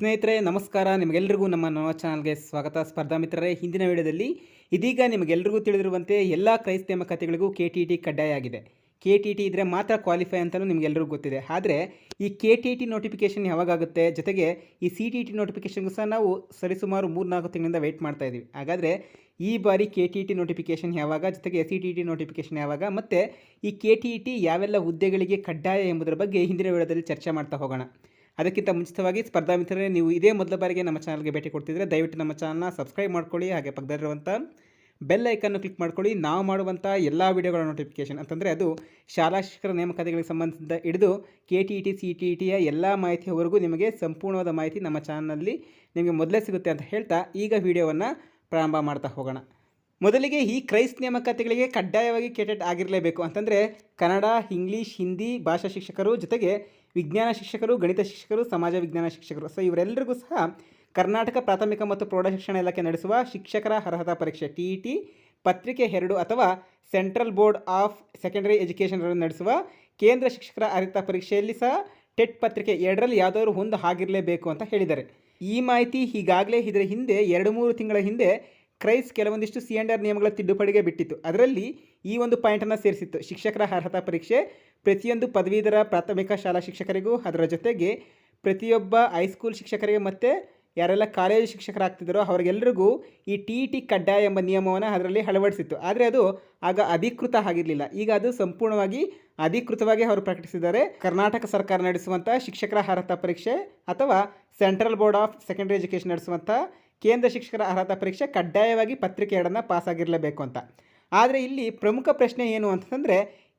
ಸ್ನೇಹಿತರೆ, ನಮಸ್ಕಾರ. ನಿಮಗೆಲ್ಲರಿಗೂ ನಮ್ಮ ನವ ಚಾನಲ್ಗೆ ಸ್ವಾಗತ. ಸ್ಪರ್ಧಾ ಮಿತ್ರರೇ, ಹಿಂದಿನ ವಿಡಿಯೋದಲ್ಲಿ ಇದೀಗ ನಿಮಗೆಲ್ಲರಿಗೂ ತಿಳಿದಿರುವಂತೆ ಎಲ್ಲ ಕ್ರೈಸ್ತ ಕಥೆಗಳಿಗೂ ಕೆ ಟಿ ಟಿ ಕಡ್ಡಾಯ ಆಗಿದೆ. ಕೆ ಟಿ ಟಿ ಇದ್ದರೆ ಮಾತ್ರ ಕ್ವಾಲಿಫೈ ಅಂತಲೂ ನಿಮಗೆಲ್ಲರಿಗೂ ಗೊತ್ತಿದೆ. ಆದರೆ ಈ ಕೆ ಟಿ ಟಿ ನೋಟಿಫಿಕೇಷನ್ ಯಾವಾಗುತ್ತೆ ಜೊತೆಗೆ ಈ ಸಿ ಟಿ ಟಿ ನೋಟಿಫಿಕೇಷನ್ಗೂ ಸಹ ನಾವು ಸರಿಸುಮಾರು ಮೂರು ನಾಲ್ಕು ತಿಂಗಳಿಂದ ವೆಯ್ಟ್ ಮಾಡ್ತಾ ಇದ್ದೀವಿ ಹಾಗಾದರೆ ಈ ಬಾರಿ ಕೆ ಟಿ ಟಿ ನೋಟಿಫಿಕೇಷನ್ ಯಾವಾಗ, ಜೊತೆಗೆ ಸಿ ಟಿ ಟಿ ನೋಟಿಫಿಕೇಷನ್ ಯಾವಾಗ, ಮತ್ತು ಈ ಕೆ ಟಿ ಟಿ ಯಾವೆಲ್ಲ ಹುದ್ದೆಗಳಿಗೆ ಕಡ್ಡಾಯ ಎಂಬುದರ ಬಗ್ಗೆ ಹಿಂದಿನ ವಿಡಿಯೋದಲ್ಲಿ ಚರ್ಚೆ ಮಾಡ್ತಾ ಹೋಗೋಣ. ಅದಕ್ಕಿಂತ ಮುಂಚಿತವಾಗಿ ಸ್ಪರ್ಧಾ ಮಿತ್ರರೇ, ನೀವು ಇದೇ ಮೊದಲ ಬಾರಿಗೆ ನಮ್ಮ ಚಾನಲ್ಗೆ ಭೇಟಿ ಕೊಡ್ತಿದ್ರೆ ದಯವಿಟ್ಟು ನಮ್ಮ ಚಾನಲ್ನ ಸಬ್ಸ್ಕ್ರೈಬ್ ಮಾಡ್ಕೊಳ್ಳಿ, ಹಾಗೆ ಪಕ್ಕದಲ್ಲಿರುವಂಥ ಬೆಲ್ ಐಕನ್ನು ಕ್ಲಿಕ್ ಮಾಡ್ಕೊಳ್ಳಿ. ನಾವು ಮಾಡುವಂಥ ಎಲ್ಲ ವಿಡಿಯೋಗಳ ನೋಟಿಫಿಕೇಷನ್ ಅಂತಂದರೆ ಅದು ಶಾಲಾ ಶಿಕ್ಷಕರ ನೇಮಕಾತಿಗಳಿಗೆ ಸಂಬಂಧಿಸಿದ ಹಿಡಿದು K T E T, C T E ಟಿಯ ಎಲ್ಲ ಮಾಹಿತಿಯವರೆಗೂ ನಿಮಗೆ ಸಂಪೂರ್ಣವಾದ ಮಾಹಿತಿ ನಮ್ಮ ಚಾನಲ್ನಲ್ಲಿ ನಿಮಗೆ ಮೊದಲೇ ಸಿಗುತ್ತೆ ಅಂತ ಹೇಳ್ತಾ ಈಗ ವೀಡಿಯೋವನ್ನು ಪ್ರಾರಂಭ ಮಾಡ್ತಾ ಹೋಗೋಣ. ಮೊದಲಿಗೆ ಈ ಕ್ರೈಸ್ತ ನೇಮಕಾತಿಗಳಿಗೆ ಕಡ್ಡಾಯವಾಗಿ ಕೆಟೆಟ್ ಆಗಿರಲೇಬೇಕು ಅಂತಂದರೆ ಕನ್ನಡ, ಇಂಗ್ಲೀಷ್, ಹಿಂದಿ ಭಾಷಾ ಶಿಕ್ಷಕರು ಜೊತೆಗೆ ವಿಜ್ಞಾನ ಶಿಕ್ಷಕರು, ಗಣಿತ ಶಿಕ್ಷಕರು, ಸಮಾಜ ವಿಜ್ಞಾನ ಶಿಕ್ಷಕರು. ಸೊ ಇವರೆಲ್ಲರಿಗೂ ಸಹ ಕರ್ನಾಟಕ ಪ್ರಾಥಮಿಕ ಮತ್ತು ಪ್ರೌಢಶಿಕ್ಷಣ ಇಲಾಖೆ ನಡೆಸುವ ಶಿಕ್ಷಕರ ಅರ್ಹತಾ ಪರೀಕ್ಷೆ, ಟಿ ಪತ್ರಿಕೆ ಎರಡು ಅಥವಾ central board of secondary education ನಡೆಸುವ ಕೇಂದ್ರ ಶಿಕ್ಷಕರ ಅರ್ಹತಾ ಪರೀಕ್ಷೆಯಲ್ಲಿ ಸಹ ಟೆಟ್ ಪತ್ರಿಕೆ ಎರಡರಲ್ಲಿ ಯಾವುದಾದ್ರು ಒಂದು ಆಗಿರಲೇಬೇಕು ಅಂತ ಹೇಳಿದ್ದಾರೆ. ಈ ಮಾಹಿತಿ ಈಗಾಗಲೇ ಇದರ ಹಿಂದೆ ಎರಡು ಮೂರು ತಿಂಗಳ ಹಿಂದೆ ಕ್ರೈಸ್ ಕೆಲವೊಂದಿಷ್ಟು ಸಿ ಆರ್ ನಿಯಮಗಳ ತಿದ್ದುಪಡಿಗೆ ಬಿಟ್ಟಿತ್ತು ಅದರಲ್ಲಿ ಈ ಒಂದು ಪಾಯಿಂಟನ್ನು ಸೇರಿಸಿತ್ತು. ಶಿಕ್ಷಕರ ಅರ್ಹತಾ ಪರೀಕ್ಷೆ, ಪ್ರತಿಯೊಂದು ಪದವೀಧರ ಪ್ರಾಥಮಿಕ ಶಾಲಾ ಶಿಕ್ಷಕರಿಗೂ ಅದರ ಜೊತೆಗೆ ಪ್ರತಿಯೊಬ್ಬ ಹೈಸ್ಕೂಲ್ ಶಿಕ್ಷಕರಿಗೆ ಮತ್ತು ಯಾರೆಲ್ಲ ಕಾಲೇಜು ಶಿಕ್ಷಕರಾಗ್ತಿದ್ದಾರೋ ಅವರಿಗೆಲ್ಲರಿಗೂ ಈ ಟಿ ಟಿ ಕಡ್ಡಾಯ ಎಂಬ ನಿಯಮವನ್ನು ಅದರಲ್ಲಿ ಅಳವಡಿಸಿತ್ತು. ಆದರೆ ಅದು ಆಗ ಅಧಿಕೃತ ಆಗಿರಲಿಲ್ಲ. ಈಗ ಅದು ಸಂಪೂರ್ಣವಾಗಿ ಅಧಿಕೃತವಾಗಿ ಅವರು ಪ್ರಕಟಿಸಿದ್ದಾರೆ. ಕರ್ನಾಟಕ ಸರ್ಕಾರ ನಡೆಸುವಂಥ ಶಿಕ್ಷಕರ ಅರ್ಹತಾ ಪರೀಕ್ಷೆ ಅಥವಾ central board of secondary education ನಡೆಸುವಂಥ ಕೇಂದ್ರ ಶಿಕ್ಷಕರ ಅರ್ಹತಾ ಪರೀಕ್ಷೆ ಕಡ್ಡಾಯವಾಗಿ ಪತ್ರಿಕೆ ಎರಡನ್ನು ಪಾಸಾಗಿರಲೇಬೇಕು ಅಂತ. ಆದರೆ ಇಲ್ಲಿ ಪ್ರಮುಖ ಪ್ರಶ್ನೆ ಏನು ಅಂತಂದರೆ,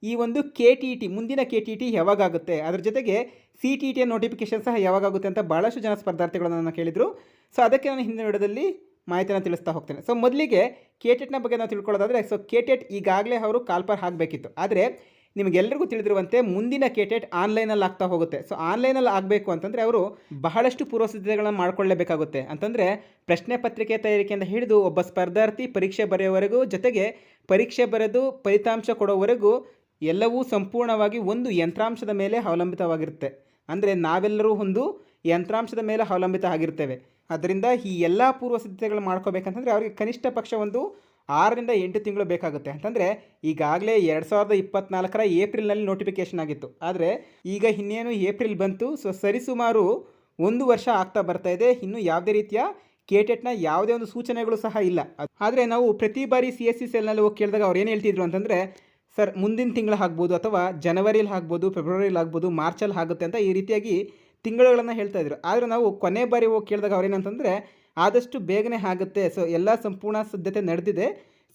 ಈ ಒಂದು ಕೆ ಟಿ ಟಿ ಮುಂದಿನ ಕೆ ಟಿ ಟಿ ಯಾವಾಗುತ್ತೆ ಅದ್ರ ಜೊತೆಗೆ ಸಿ ಟಿ ಟಿಯ ನೋಟಿಫಿಕೇಶನ್ ಸಹ ಯಾವಾಗುತ್ತೆ ಅಂತ ಭಾಳಷ್ಟು ಜನ ಸ್ಪರ್ಧಾರ್ಥಿಗಳನ್ನು ನಾನು ಕೇಳಿದರು. ಸೊ ಅದಕ್ಕೆ ನಾನು ಹಿಂದಿನ ವಿಡಿಯೋದಲ್ಲಿ ಮಾಹಿತಿಯನ್ನು ತಿಳಿಸ್ತಾ ಹೋಗ್ತೇನೆ. ಸೊ ಮೊದಲಿಗೆ ಕೆ ಟೆಟ್ನ ಬಗ್ಗೆ ನಾವು ತಿಳ್ಕೊಳ್ಳೋದಾದರೆ ಸೊ ಕೆ ಟೆಟ್ ಈಗಾಗಲೇ ಅವರು ಕಾಲ್ಪರ್ ಆಗಬೇಕಿತ್ತು. ಆದರೆ ನಿಮಗೆಲ್ಲರಿಗೂ ತಿಳಿದಿರುವಂತೆ ಮುಂದಿನ ಕೆಟೆಟ್ ಆನ್ಲೈನಲ್ಲಿ ಆಗ್ತಾ ಹೋಗುತ್ತೆ. ಸೊ, ಆನ್ಲೈನಲ್ಲಿ ಆಗಬೇಕು ಅಂತಂದರೆ ಅವರು ಬಹಳಷ್ಟು ಪೂರ್ವಸಿದ್ಧತೆಗಳನ್ನು ಮಾಡಿಕೊಳ್ಳಬೇಕಾಗುತ್ತೆ. ಅಂತಂದರೆ ಪ್ರಶ್ನೆ ಪತ್ರಿಕೆ ತಯಾರಿಕೆಯಿಂದ ಹಿಡಿದು ಒಬ್ಬ ಸ್ಪರ್ಧಾರ್ಥಿ ಪರೀಕ್ಷೆ ಬರೆಯುವವರೆಗೂ ಜೊತೆಗೆ ಪರೀಕ್ಷೆ ಬರೆದು ಫಲಿತಾಂಶ ಕೊಡೋವರೆಗೂ ಎಲ್ಲವೂ ಸಂಪೂರ್ಣವಾಗಿ ಒಂದು ಯಂತ್ರಾಂಶದ ಮೇಲೆ ಅವಲಂಬಿತವಾಗಿರುತ್ತೆ. ಅಂದರೆ ನಾವೆಲ್ಲರೂ ಒಂದು ಯಂತ್ರಾಂಶದ ಮೇಲೆ ಅವಲಂಬಿತ ಆಗಿರ್ತೇವೆ. ಅದರಿಂದ ಈ ಎಲ್ಲ ಪೂರ್ವ ಸಿದ್ಧತೆಗಳು ಮಾಡ್ಕೋಬೇಕಂತಂದರೆ ಅವರಿಗೆ ಕನಿಷ್ಠ ಪಕ್ಷ ಒಂದು ಆರರಿಂದ ಎಂಟು ತಿಂಗಳು ಬೇಕಾಗುತ್ತೆ. ಅಂತಂದರೆ ಈಗಾಗಲೇ ಎರಡು ಸಾವಿರದ ಇಪ್ಪತ್ನಾಲ್ಕರ ಏಪ್ರಿಲ್ನಲ್ಲಿ ನೋಟಿಫಿಕೇಷನ್ ಆಗಿತ್ತು. ಆದರೆ ಈಗ ಇನ್ನೇನು ಏಪ್ರಿಲ್ ಬಂತು, ಸೊ ಸರಿಸುಮಾರು ಒಂದು ವರ್ಷ ಆಗ್ತಾ ಬರ್ತಾ ಇದೆ. ಇನ್ನು ಯಾವುದೇ ರೀತಿಯ ಕೆಟೆಟ್ನ ಯಾವುದೇ ಒಂದು ಸೂಚನೆಗಳು ಸಹ ಇಲ್ಲ. ಆದರೆ ನಾವು ಪ್ರತಿ ಬಾರಿ ಸಿ ಎಸ್ ಸಿ ಸೆಲ್ನಲ್ಲಿ ಹೋಗಿ ಕೇಳಿದಾಗ ಅವ್ರು ಏನು ಹೇಳ್ತಿದ್ರು ಅಂತಂದರೆ, ಸರ್, ಮುಂದಿನ ತಿಂಗಳು ಆಗ್ಬೋದು ಅಥವಾ ಜನವರಿಲಿ ಆಗ್ಬೋದು, ಫೆಬ್ರವರಿಲಿ ಆಗ್ಬೋದು, ಮಾರ್ಚಲ್ಲಿ ಆಗುತ್ತೆ ಅಂತ ಈ ರೀತಿಯಾಗಿ ತಿಂಗಳುಗಳನ್ನು ಹೇಳ್ತಾ ಇದ್ರು. ಆದರೆ ನಾವು ಕೊನೆ ಬಾರಿ ಹೋಗಿ ಕೇಳಿದಾಗ ಅವ್ರೇನಂತಂದರೆ ಆದಷ್ಟು ಬೇಗನೆ ಆಗುತ್ತೆ. ಸೊ ಎಲ್ಲ ಸಂಪೂರ್ಣ ಸಿದ್ಧತೆ ನಡೆದಿದೆ.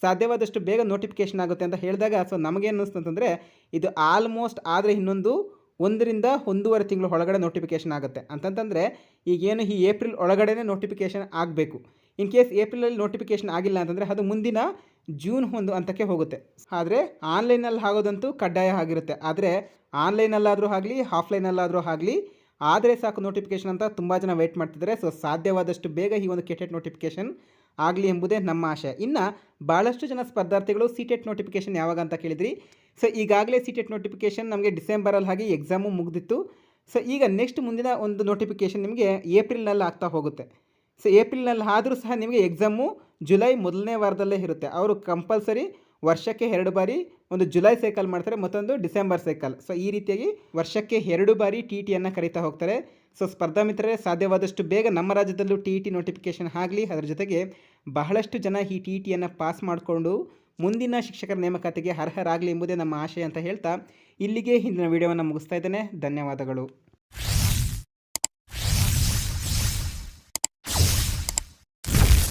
ಸಾಧ್ಯವಾದಷ್ಟು ಬೇಗ ನೋಟಿಫಿಕೇಷನ್ ಆಗುತ್ತೆ ಅಂತ ಹೇಳಿದಾಗ ಸೊ ನಮಗೇನು ಅನ್ನಿಸ್ತು ಅಂತಂದರೆ, ಇದು ಆಲ್ಮೋಸ್ಟ್ ಆದರೆ ಇನ್ನೊಂದು ಒಂದರಿಂದ ಒಂದೂವರೆ ತಿಂಗಳು ಒಳಗಡೆ ನೋಟಿಫಿಕೇಷನ್ ಆಗುತ್ತೆ. ಅಂತಂತಂದರೆ, ಈಗೇನು ಈ ಏಪ್ರಿಲ್ ಒಳಗಡೆ ನೋಟಿಫಿಕೇಷನ್ ಆಗಬೇಕು. ಇನ್ ಕೇಸ್ ಏಪ್ರಿಲಲ್ಲಿ ನೋಟಿಫಿಕೇಷನ್ ಆಗಿಲ್ಲ ಅಂತಂದರೆ, ಅದು ಮುಂದಿನ ಜೂನ್ ಒಂದು ಹಂತಕ್ಕೆ ಹೋಗುತ್ತೆ. ಆದರೆ ಆನ್ಲೈನಲ್ಲಿ ಆಗೋದಂತೂ ಕಡ್ಡಾಯ ಆಗಿರುತ್ತೆ. ಆದರೆ ಆನ್ಲೈನಲ್ಲಾದರೂ ಆಗಲಿ ಆಫ್ಲೈನಲ್ಲಾದರೂ ಆಗಲಿ ಆದರೆ ಸಾಕು ನೋಟಿಫಿಕೇಷನ್ ಅಂತ ತುಂಬ ಜನ ವೆಯ್ಟ್ ಮಾಡ್ತಿದ್ದಾರೆ ಸೊ ಸಾಧ್ಯವಾದಷ್ಟು ಬೇಗ ಈ ಒಂದು ಕೆಟೆಟ್ ನೋಟಿಫಿಕೇಶನ್ ಆಗಲಿ ಎಂಬುದೇ ನಮ್ಮ ಆಶೆ. ಇನ್ನು ಭಾಳಷ್ಟು ಜನ ಸ್ಪರ್ಧಾರ್ಥಿಗಳು ಸಿ ಟೆಟ್ ನೋಟಿಫಿಕೇಷನ್ ಯಾವಾಗ ಅಂತ ಕೇಳಿದ್ರಿ? ಸೊ ಈಗಾಗಲೇ ಸಿ ಟೆಟ್ ನೋಟಿಫಿಕೇಷನ್ ನಮಗೆ ಡಿಸೆಂಬರಲ್ಲಿ ಹಾಗೆ ಎಕ್ಸಾಮು ಮುಗಿದಿತ್ತು. ಸೊ ಈಗ ನೆಕ್ಸ್ಟ್ ಮುಂದಿನ ಒಂದು ನೋಟಿಫಿಕೇಷನ್ ನಿಮಗೆ ಏಪ್ರಿಲ್ನಲ್ಲಿ ಆಗ್ತಾ ಹೋಗುತ್ತೆ. ಸೊ ಏಪ್ರಿಲ್ನಲ್ಲಿ ಆದರೂ ಸಹ ನಿಮಗೆ ಎಕ್ಸಾಮು ಜುಲೈ ಮೊದಲನೇ ವಾರದಲ್ಲೇ ಇರುತ್ತೆ. ಅವರು ಕಂಪಲ್ಸರಿ ವರ್ಷಕ್ಕೆ ಎರಡು ಬಾರಿ ಒಂದು ಜುಲೈ ಸೈಕಲ್ ಮಾಡ್ತಾರೆ, ಮತ್ತೊಂದು ಡಿಸೆಂಬರ್ ಸೈಕಲ್. ಸೊ ಈ ರೀತಿಯಾಗಿ ವರ್ಷಕ್ಕೆ ಎರಡು ಬಾರಿ ಟಿ ಟಿಯನ್ನು ಕರೀತಾ ಹೋಗ್ತಾರೆ. ಸೊ ಸ್ಪರ್ಧಾ ಮಿತ್ರರೇ, ಸಾಧ್ಯವಾದಷ್ಟು ಬೇಗ ನಮ್ಮ ರಾಜ್ಯದಲ್ಲೂ ಟಿ ಟಿ ನೋಟಿಫಿಕೇಷನ್ ಆಗಲಿ, ಅದರ ಜೊತೆಗೆ ಬಹಳಷ್ಟು ಜನ ಈ ಟಿ ಟಿಯನ್ನು ಪಾಸ್ ಮಾಡಿಕೊಂಡು ಮುಂದಿನ ಶಿಕ್ಷಕರ ನೇಮಕಾತಿಗೆ ಅರ್ಹರಾಗಲಿ ಎಂಬುದೇ ನಮ್ಮ ಆಶಯ ಅಂತ ಹೇಳ್ತಾ ಇಲ್ಲಿಗೆ ಹಿಂದಿನ ವಿಡಿಯೋವನ್ನು ಮುಗಿಸ್ತಾ ಇದ್ದೇನೆ. ಧನ್ಯವಾದಗಳು.